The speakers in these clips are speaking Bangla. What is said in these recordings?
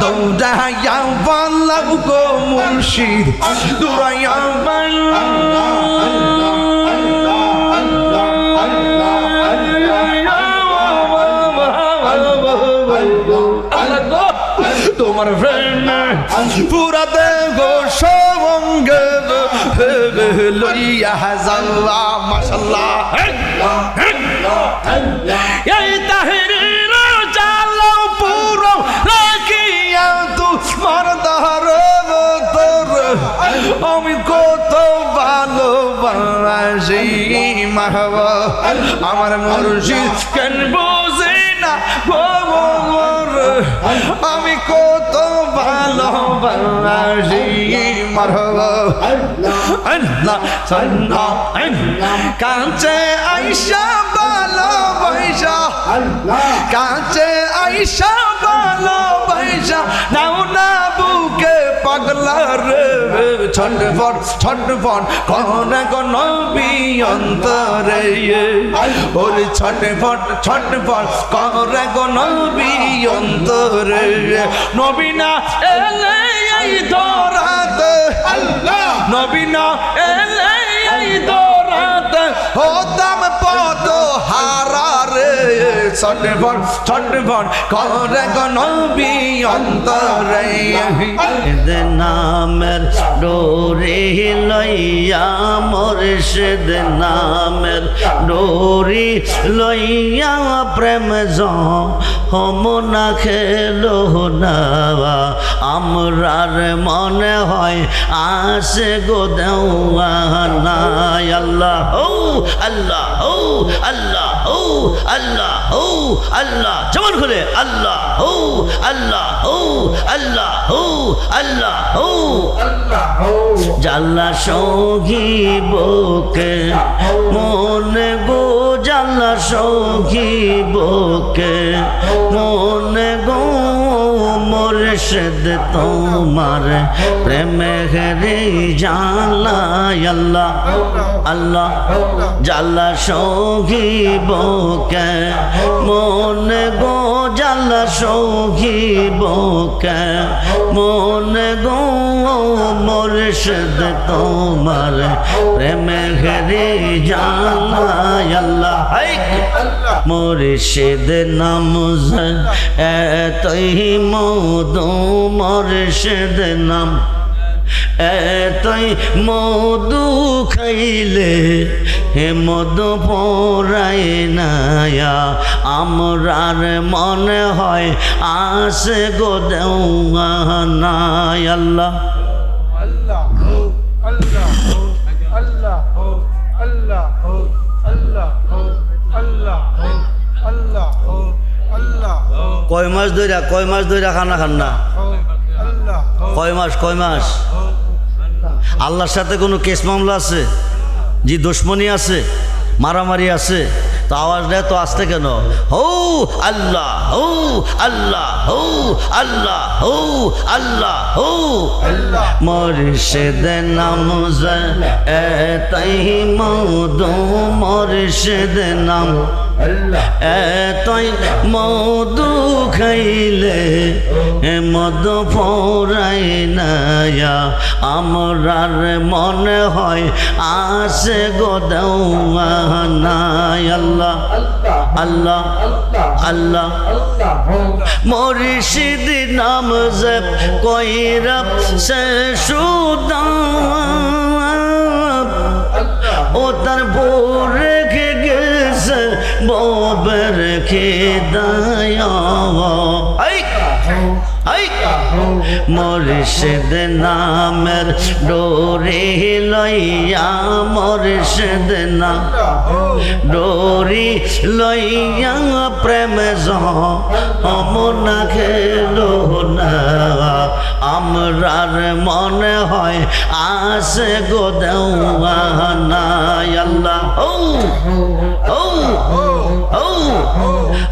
দৌড়াইয়া পালাম গো মুর্শিদ দৌড়াইয়া তোমার ফ্রেন্ড পুরা দেহ সঙ্গে লইয়া যাল্লা মাশাল্লাহ। এই তাহিরের চালাও পুরো রাখিয়া তোমার দার তোর। আমি কত ভালোবাসি, মাহবা। আমার মুর্শিদ কেন বুঝি না ভালোবাসি মারহবা আল্লাহ সাল্লাহ কাঁচে আইসা ভালোবাসা কাঁচে আইসা ভালোবাসা নাও না বুকে পাগলা রে ছটফট ছটফট কনে কোন অন্তরে ওরে ছটফট ছটফট করে কোন অন্তরে নবীনা এলে এই আল্লাহ। নবীনা এলে দোরাত হতা ছটফট ছটফট করে কোন অন্তরে। নামের ডোরে লইয়া মোরশেদ নামের ডোরি লইয়া প্রেম হমনা খেলো না আমরার মনে হয় আসে গো দেওয়া নাই আল্লাহ আল্লাহ আল্লাহ। ও আল্লাহ ও আল্লাহ। যেমন করে আল্লাহ ও আল্লাহ ও আল্লাহ। ও আল্লাহ ও জাল্লা সঙ্গী বোকে, মনে গো জাল্লা সঙ্গী বোকে, মনে গো। মোরশেদ তোমার প্রেমে হেরে জালা আল্লাহ আল্লাহ জাল্লা সঙ্গী বকে মনে গো জাল্লা সঙ্গী বকে মনে গো মোরশেদ তোমার প্রেমে হেরে জালা আল্লাহ মুর্শিদ নামজ এতই মধু মুর্শিদ নাম। এতই মধু খাইলে হে মধু পড়াই নায়া। আমরার মনে হয় আসে গো দেওয়া নাই আল্লাহ। কয় মাস ধইরা, কয় মাস ধইরা খানা খান না? কয় মাস কয় মাস? আল্লাহর সাথে কোনো কেস মামলা আছে? যে দুশ্মনী আছে? মারামারি আছে? তো আওয়াজ দেয় তো আসতে কেন? হৌ, আল্লাহ হৌ আল্লাহ হৌ আল্লাহ হৌ আল্লাহ, হৌ। মর্শেদ নাম এতাই মধু মর্শেদ নাম। এতই মধু খাইলে মধু ফোরাই নায়া। আমরার মনে হয় আসে নাই আল্লাহ আল্লাহ আল্লাহ। মরিষিদ নাম জপ কইরা সে সুদা ও তার বউ ববের খেদায় নামের ডোরে লইয়া মরিষদ না ডোরি লইয়া প্রেম যমনা খেল না আমরার মনে হয় আসে গো না আল্লাহ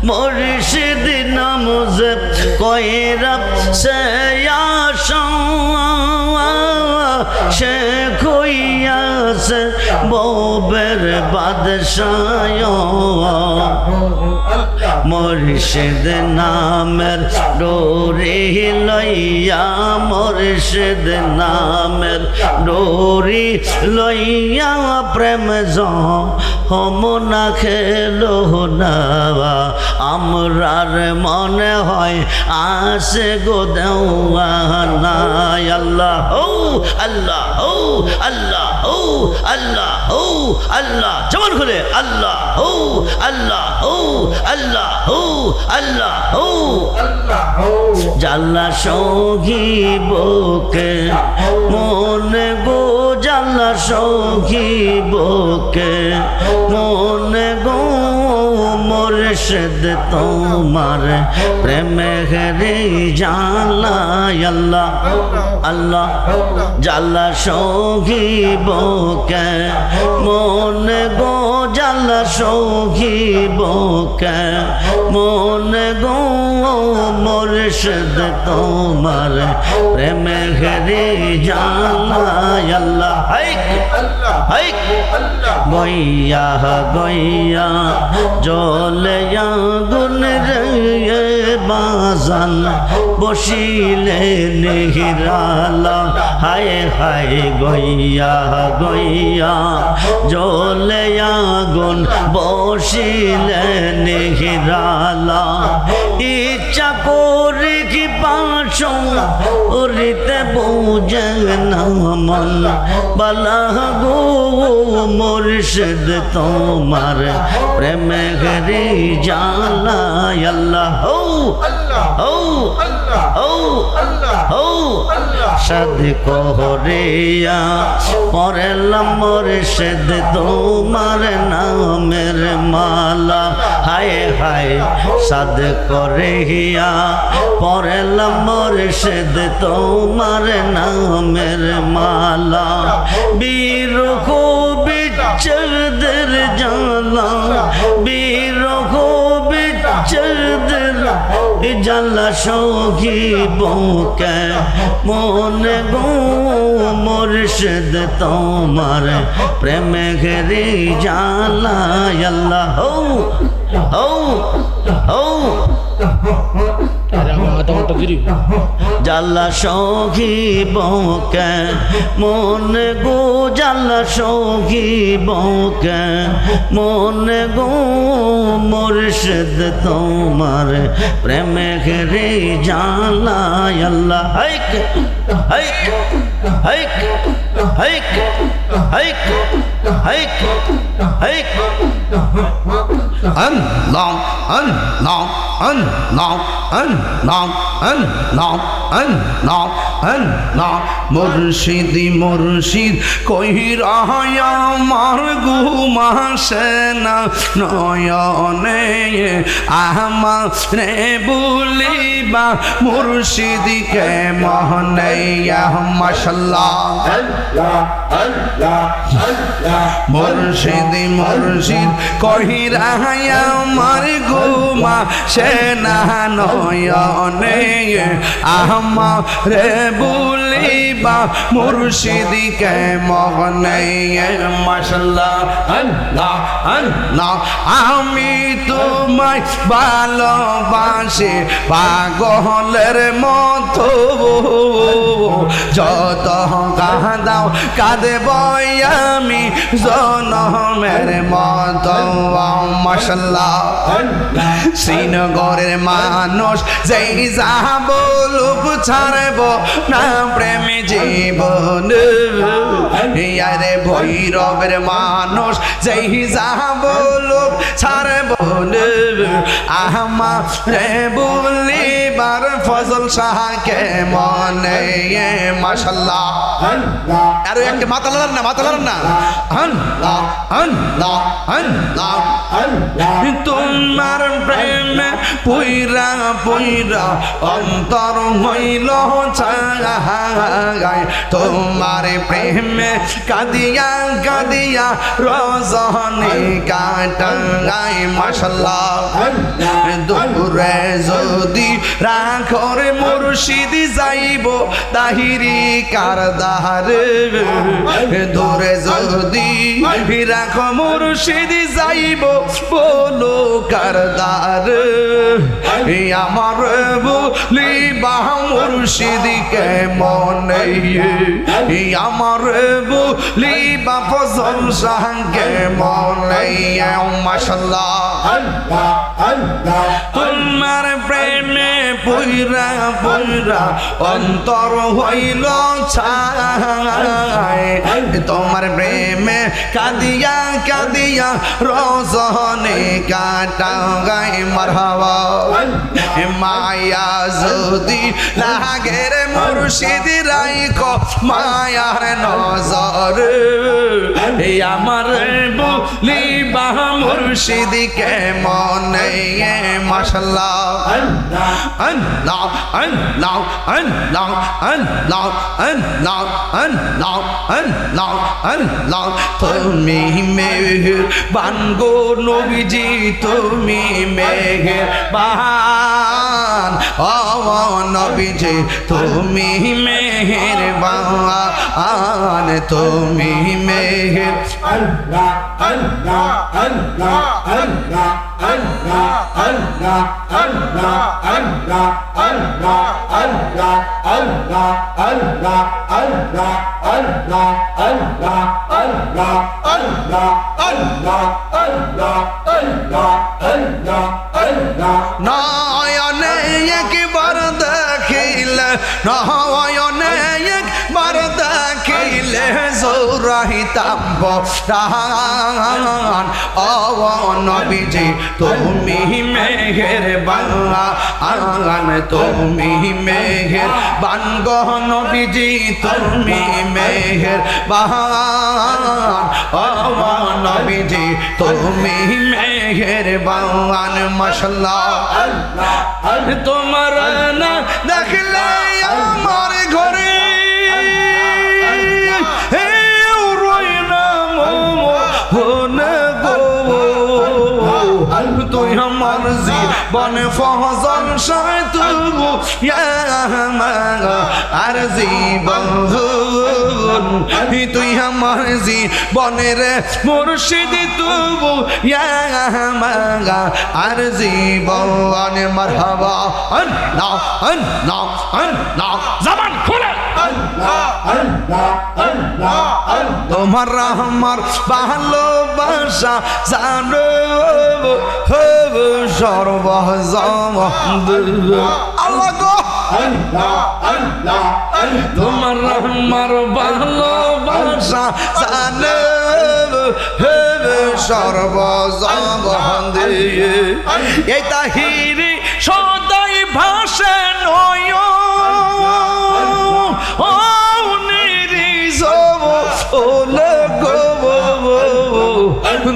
মরিষিদ নাম জপ সে কইয়াস বোবের বাদশায় মুর্শিদ নামের ডোরি লইয়া, মুর্শিদ নামের ডোরি লইয়া প্রেম হমনা খেলো না আমরার মনে হয় আসে গো দেওয়ানা। আল্লাহ আল্লাহ আল্লাহ। ও আল্লাহ ও আল্লাহ। যেমন করে আল্লাহ ও আল্লাহ ও আল্লাহ ও আল্লাহ। ও জাল্লা সঙ্গী বোকে, মনে গো জাল্লা সঙ্গী বোকে, মনে গো মুর্শিদ তোমার প্রেমে হেরে জালা আল্লাহ আল্লাহ জালা সঙ্গী মন মনে গো জাল্লা সৌহিব মন গো মোরশদ, তোমার প্রেম ঘরে জানা আল্লাহ। হাইক হাইক গইয়া গইয়া জলে গুন রে বাজান বসিলে নেহিরালা। হায় হায় গইয়া গইয়া জলে আগুন বসিলে নেহিরালা। ইচ্ছা করে পাশ ওরিতে বুঝে না মন বালা গো মুর্শিদ, তোমার প্রেম গরি জানা আল্লাহ হৌ ও হৌ ও সদ কোহরিয়া পরেলাম মুর্শিদ তোমার নামের মালা। হায় হায়, সাদ করিয়া পরেলাম মুর্শিদ তোমার নামের মালা। বীর বিচ্ছেদের জালা জালা সৌগিব মনে গো মুর্শিদ তোমার প্রেম ঘেরি জালা হৌ হৌ হৌ। জাল্লা সখী বকে মন গো জাল্লা সখী বকে মন গো মুর্শিদ তোমার প্রেম ঘেরে জালা আল্লাহ, হাইক হাইক হাইক হাইক হাইক হাইক হাইক। আল্লাহ আল্লাহ আল্লাহ আল্লাহ আল্লাহ আল্লাহ আল্লাহ মুর্শিদি মুর্শিদ কহিরা আমার ঘুমাসে না নয়নে আমার রে বলিবা মুর্শিদিকে মহনে মাশাল্লাহ মুর্শিদি মুর্শিদ কহিরা আমার ঘুমা সে না নয়নে আমারে বলিবা মুর্শিদিকে মহনে মাশাল্লাহ। আল্লাহ আল্লাহ, আমি তোমায় ভালোবাসি, পাগলের মতো। যত কাঁদাও কাঁদে আমি জনমের মতো। মশাল্লাহ। শ্রীনগরের মানুষ যেই যা বলুক ছাড়ব না প্রেমী। জীবন। আরে ভৈরবের মানুষ যেই যা বলুক ছাড়ব আহমা রে বলিবার ফজল শাহকে মনে মাশাল্লাহ। আরও একটা মাথা লাগান না মাথা লাগান না। আল্লাহ আল্লাহ আল্লাহ তোমার প্রেমে পুইরা পুইরা অন্তর হইল তোমার প্রেমে কাদিয়া কাদিয়া রজনী কাটাই মাশাল্লাহ। দূরে যদি না করে মুর্শিদ যাইব তাহিরি কার দাহার? ধরে যদি রাখ মুর্শিদি যাইব বলো কার দার আমার বলি বাহ কে মনে আমার বলি বা ফজল শাহ কেমন? মাসাল্লাহ তোমার প্রেমে পুইরা পুইরা অন্তর হইল ছাই। তোমার প্রেমে কাদিয়া কাদিয়া রজনে কাটা গাই মারহাবা। মায়া যদি লাগে রে মুর্শিদ রাইক মায়ার নজর। আমার বলি বা মুর্শিদকে মনে মাশাল্লাহ। আল্লাহ আল্লাহ আল্লাহ আল্লাহ আল্লাহ আল্লাহ আল্লাহ আল্লাহ তুমি মেহের বানগো নবীজি তুমি মেহের বান ও নবীজি তুমি মেহের বান তুমি মেহের নয়নে একবার একবার দেখিলে নহয়নে একবার দেখিলে জোরাহিতাম্ব রাহা ও নবীজি তুমি মেঘের বাংলা আন তুমি মেঘের বানগ নবীজি তুমি মেঘের বাহান ও নবীজি তুমি মেঘের বাংলান মশলা তোমার না দেখলে জীবন ফজল সাতুবু আর জীবন তুই আমার জীবনের মুর্শিদ তুবু আর জীবন মারহাবা। আল্লাহ আল্লাহ আল্লাহ জবান খুলে। তোমার আমার ভালোবাসা জানো সর্ব আল্লাহ গো তোমার আমার ভালোবাসা জানো সর্ব এই তাহিরি সদাই ভাষে নয় ওলে গো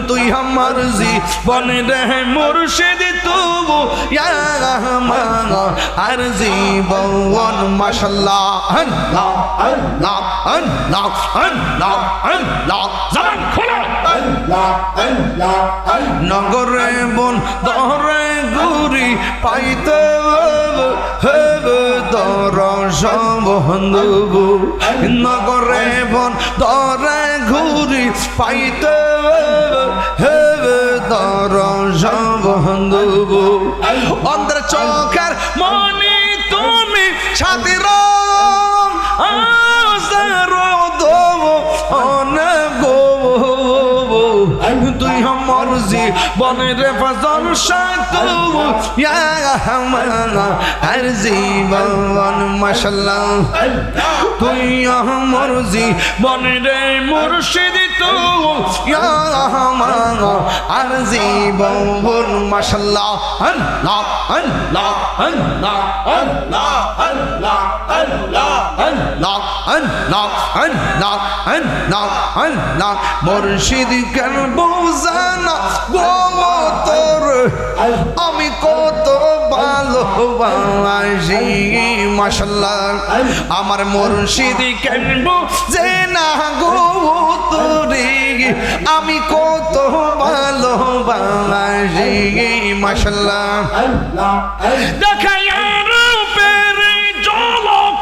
তুই আমার জীবন রে মুর্শিদ তবু আর জীবন মাশাল্লাহ আল্লাহ আল্লাহ আল্লাহ আল্লাহ আল্লাহ। জবান খোলা। নগরে বন দরে গুরি পাইতে হেবে দর বন্ধু নগরে বন দরে ঘুরি পাইতে হেবে দর বন্ধু অন্ধ্র চোখের মনি তুমি সাথীর তুই আমার জীবনের ফসল সাতু আর জীবন মশলা তুই আমার জীবনের মুর্শিদ তু আর জীবন মশলা আল্লাহ আল্লাহ আল্লাহ আল্লাহ আল্লাহ আল্লাহ আল্লাহ আল্লাহ আল্লাহ আল্লাহ আল্লাহ মুর্শিদ কেন বোঝানা গো আমি কত ভালোবাসি মাসাল্লাহ আমার মুর্শিদ কেন যে না গো তোরে আমি কত ভালোবাসি মাসাল্লাহ দেখায় রূপের ঝলক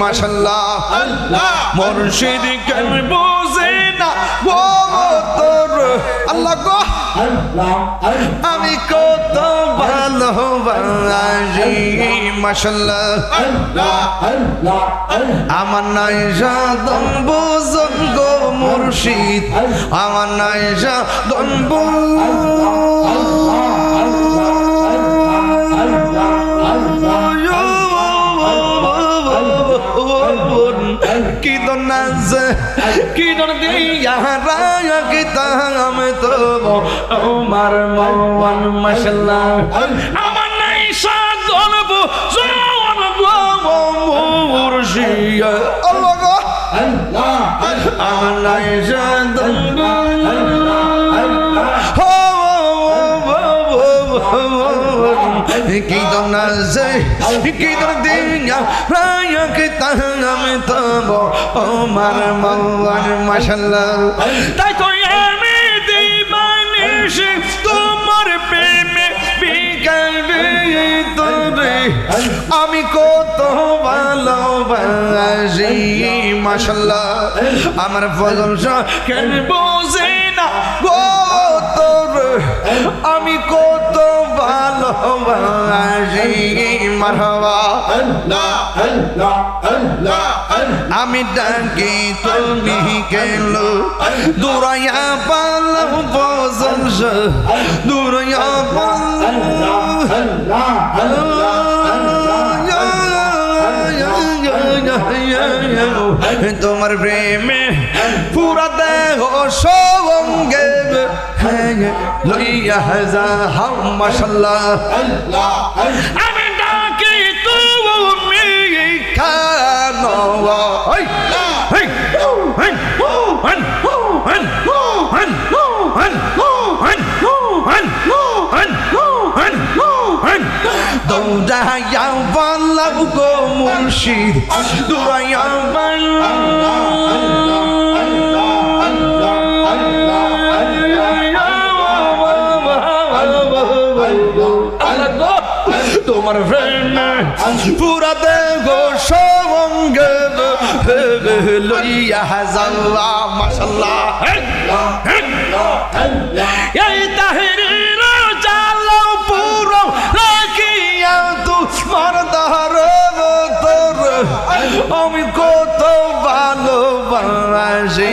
মাসাল্লাহ মুর্শিদ কেন বোঝে না গো তোর? আল্লাহ গো। আমি কত মাসাল্লাহ আমার নাই সাদম বুঝন গো মুর্শিদ। আমার নাই সাদম কি কিদন নাজ কিদন দিয়ারা কিতাম তো আমার মওয়ান মাশাল্লাহ আমার নাই সাধন বো জওয়ান গো মুরশিয়া আল্লাহ আল্লাহ আমার নাই আমার মন মাশাল্লাহ তাই তো আমি দিবানিসি তোমার প্রেমে বিকালে তোরে আমি কত ভালোবাসি, মাশাল্লাহ। আমার ফজল কেন বোঝে না গো তোর আমি কত আমি ডাকি তুমি কেন দূরাইয়া পালাম ফজল দূরাইয়া পালাম তোমার প্রেমে পুরা দেহ সঙ্গে লইয়া যা হাম মাসাল্লাহ আমি ডাকি তুমি কেন হন হন হন হন হন হন দৌড়াইয়া বাল্লাহ গো মুর্শিদ দৌড়াইয়া বাল্লাহ তোমার পুরা দেব সঙ্গ লইয়া হাজাল্লাহ, মাশাল্লাহ। এই তাহরি আমি কত ভালোবাসি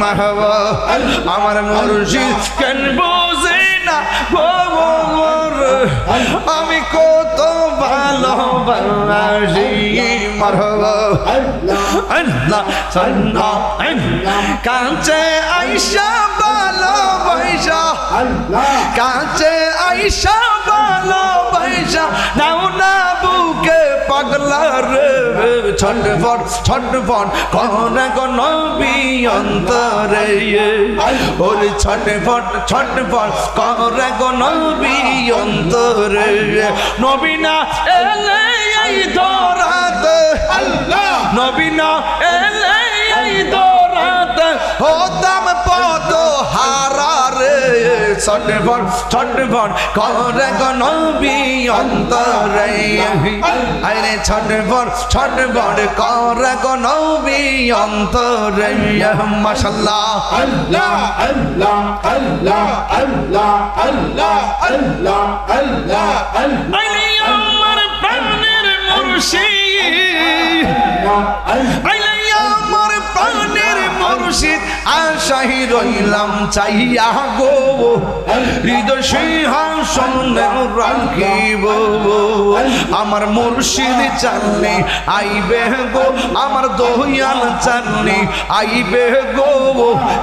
মাহবা আমার মুর্শিদ কেন বোঝে না মোর আমি কত ভালোবাসি মারহবা আল্লাহ সাল্লাহ কাঁচে আইসা ভালোবাসা কাছে আইসা ভালো পয়সা নাও না বুকে পাগলা রে ফট ছটফট কখন কোন অন্তরে ওর ছন্ড ফট ছটফট কখন কোন অন্তরে ইয়ে। নবীনা এলে এই ধরাত নবীনা এলে এই দরাত। হতা ছটফট ছটফট করে কোন বিয়ন্তরে আরে ছটফট ছটফট করে কোন বিয়ন্তরে মাশাল্লাহ। আইলে আমার প্রাণের মুর্শিদ। আইলে আমার প্রাণের মুর্শিদ আশা চাহি রইলাম চাইয়া গো। হৃদয় সিংহাসনে রাখিব। আমার মুর্শিদ চালনে আইবে গো। আমার দহিয়াল চালনে আইবে গো।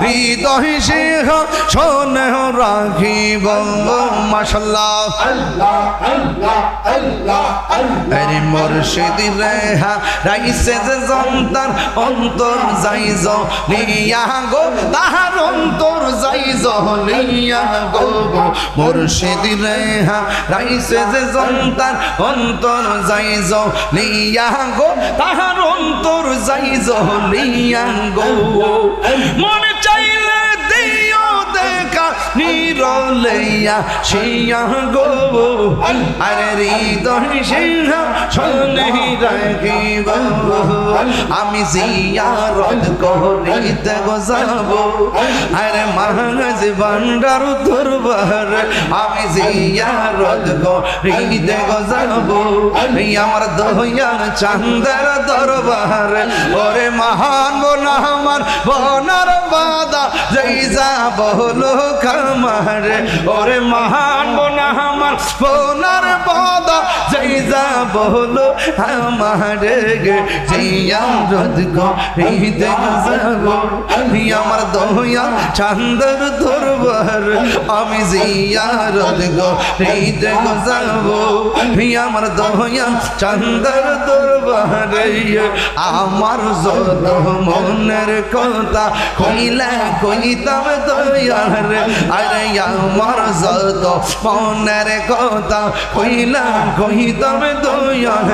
হৃদয় সিংহাসনে রাখিব। মাশাল্লাহ। আরে মুর্শিদ রেহা, রাইসে যে জন্তার অন্তর যাইজ। নিয়া গো তাহার অন্তর যাইজ নিয়া গো মুর্শিদ রেহা রাইসে যে জন্তার অন্তর যাইজ নিয়া গো তাহার অন্তর যাইজ নিয়া গো মনে দেখা নিরলেয়া শিয়া গো। আরে হৃদয় সিংহ শোনে রাখিব আমি জিয়ারত করিতে গজাব আরে মহাজ ভান্ডার দরবার আমি জিয়ারত করিতে গজাব আমার দয়াল চান্দের দরবার, ওরে মহান বোনা আমার বনার বাদা, যেই যা বলো খামার ওরে মহান বোনা আমার বোনার বাদা যেই যা বলো, আমার গে জিয়াম রদ গো হৃদে যাব আমার দয়া চান্দর দরবার, আমি জিয়ারত গো হৃদে যাব। আমার দয়া চান্দর দরবার, আমার যত মনের কথা কইলা কইতাম দয়ার আরে মনের কথা কইলা কইতাম দয়ার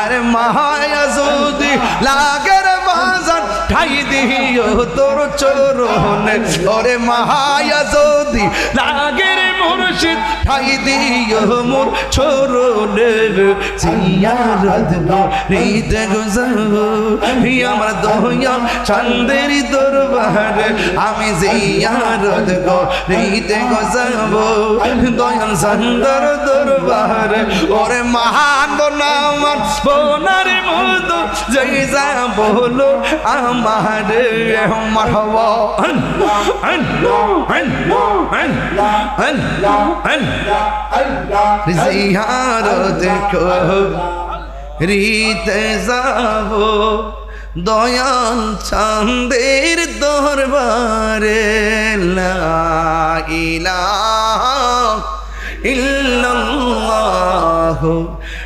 আরে মহায় যদি লাগের বাজার ঠাই দিও তোর চরণে। ওরে মায়া যদি লাগের মুর্শিদ ঠাই দিও মোর চরণে জিয়ারত রিদ গুজব আমার দয়া চান্দের দরবার। আমি জিয়ারত রিদ গুজব দয়াল চান্দর দরবার। ওরে মহান বনামান, বোনার মধু জয় যা বলো আমার মারহবা। জিয়ারত কো রীতে যাব দয়াল চান্দের দরবারে। লা ইলাহা ইল্লাল্লাহ।